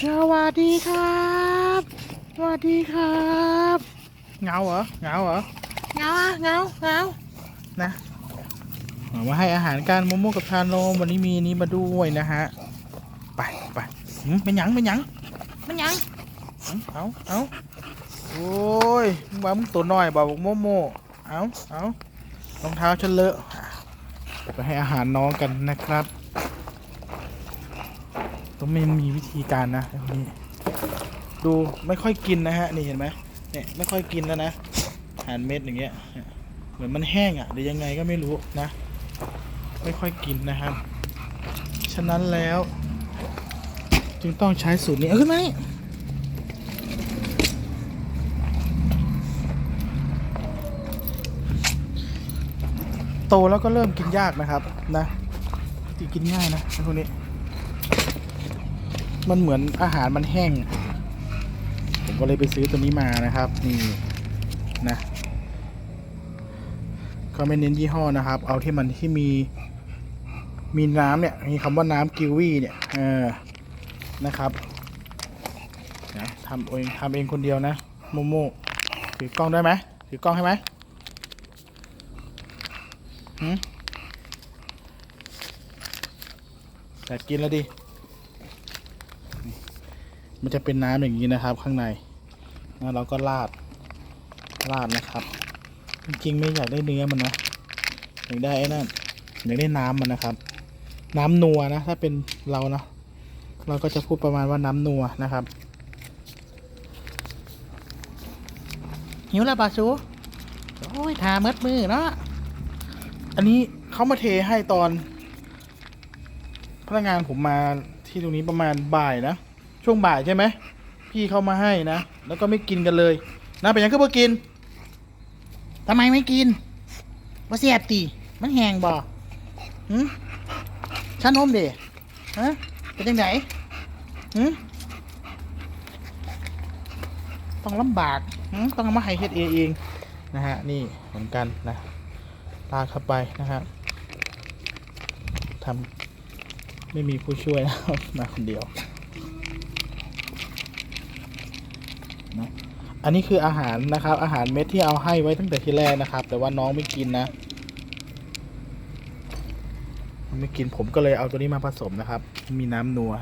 สวัสดีครับ สวัสดีครับเหงาเหรอเหงาเหรอเหงาอะเหงาเหงานะเอามาให้อาหารการโมโมกับชานมวันนี้มีนี้มาด้วยนะฮะ ไปไปหืมเป็นหยังเป็นหยังเป็นหยังหืมเอาเอาโอ้ยมึงว่ามึงตัวน้อยบอกโมโมเอาเอารองเท้าฉันเลอะไปให้อาหารน้องกันนะครับ ต้องไม่มีวิธีการนะตรงนี้ดูไม่ค่อยกินนะฮะนี่เห็นไหมเนี่ยไม่ค่อยกินแล้วนะอาหารเม็ดอย่างเงี้ยเหมือนมันแห้งอะหรือยังไงก็ไม่รู้นะ ไม่ค่อยกินนะครับ ฉะนั้นแล้ว จึงต้องใช้สูตรนี้เอาขึ้นมานี่โตแล้วก็เริ่มกินยากนะครับนะตีกินง่ายนะไอ้พวกนี้ มันเหมือนอาหารมันแห้ง ผมก็เลยไปซื้อตัวนี้มานะครับ นี่นะก็ไม่เน้นยี่ห้อนะครับ เอาที่มันที่มีมีน้ำเนี่ยมีคำว่าน้ำกิวีเนี่ยเออนะครับนะทำเองทำเองคนเดียวนะโมโมถือกล้องได้ไหมถือกล้องให้ไหมหืมแต่กินแล้วดิ มันจะเป็นน้ำอย่างนี้นะครับ ข้างในแล้วเราก็ราดราดนะครับ จริงๆไม่อยากได้เนื้อมันนะอยากได้นั่นอยากได้น้ำมันนะครับ น้ำนัวนะ ถ้าเป็นเราเนาะเราก็จะพูดประมาณว่าน้ำนัวนะครับหิวแล้วปะชูโอ้ยทาเมดมือเนาะอันนี้เขามาเทให้ตอน พนักงานผมมาที่ตรงนี้ประมาณบ่ายนะ ช่วงบ่ายใช่ไหมพี่เขามาให้นะ แล้วก็ไม่กินกันเลย นะเป็นยังก็บ่กินทำไมไม่กินว่าเสียบตีมันแหงบ่หืมชั้นนมเดฮะเป็นยังไงหืมต้องลำบากหืมต้องมาให้เฮ็ดเองเองนะฮะนี่เหมือนกันนะลากเข้าไปนะครับทำไม่มีผู้ช่วยนะมาคนเดียว นะ อันนี้คืออาหารนะครับ อาหารเม็ดที่เอาให้ไว้ตั้งแต่ที่แรกนะครับ แต่ว่าน้องไม่กินนะไม่กินผมก็เลยเอาตัวนี้มาผสมนะครับ มีน้ำนัว